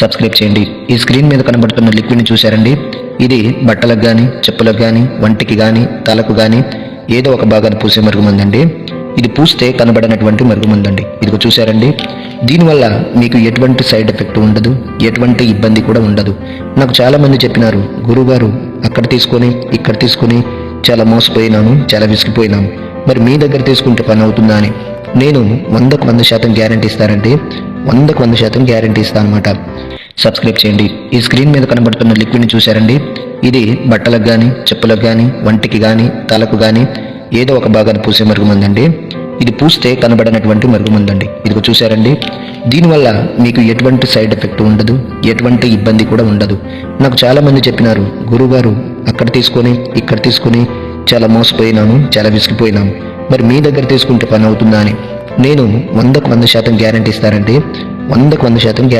Subscribe చేయండి. ఈ screen మీద కనబడుతున్న లిక్విడ్ని చూశారండి. ఇది బట్టలకు కానీ చెప్పులకు కానీ వంటికి కానీ తలకు కానీ ఏదో ఒక భాగాన్ని పూసే మరుగుమందండి. ఇది పూస్తే కనబడనటువంటి మరుగుమందండి. ఇదిగో చూశారండి. దీనివల్ల మీకు ఎటువంటి సైడ్ ఎఫెక్ట్ ఉండదు. ఎటువంటి ఇబ్బంది కూడా ఉండదు. నాకు చాలా మంది చెప్పినారు గురువుగారు అక్కడ తీసుకొని ఇక్కడ తీసుకొని చాలా మోసపోయినాను చాలా విసిగిపోయినాను. మరి మీ దగ్గర తీసుకుంటే పని అవుతుందా అని. నేను వందకు వంద శాతం గ్యారంటీ ఇస్తానండి. వందకు వంద శాతం గ్యారంటీ ఇస్తాను అనమాట సబ్స్క్రైబ్ చేయండి. ఈ స్క్రీన్ మీద కనబడుతున్న లిక్విడ్ని చూశారండి. ఇది బట్టలకు కానీ చెప్పులకు కానీ వంటికి కానీ తలకు కానీ ఏదో ఒక భాగాన్ని పూసే మరుగుమందండి. ఇది పూస్తే కనబడనటువంటి మరుగుమందండి. ఇదిగో చూశారండి. దీనివల్ల మీకు ఎటువంటి సైడ్ ఎఫెక్ట్ ఉండదు ఎటువంటి ఇబ్బంది కూడా ఉండదు. నాకు చాలామంది చెప్పినారు గురువుగారు అక్కడ తీసుకొని ఇక్కడ తీసుకొని చాలా మోసపోయినాను చాలా విసిగిపోయినాము మరి మీ దగ్గర తీసుకుంటే పని అవుతుందా అని. నేను వందకు వంద శాతం గ్యారంటీ ఇస్తారంటే వందకు వంద శాతం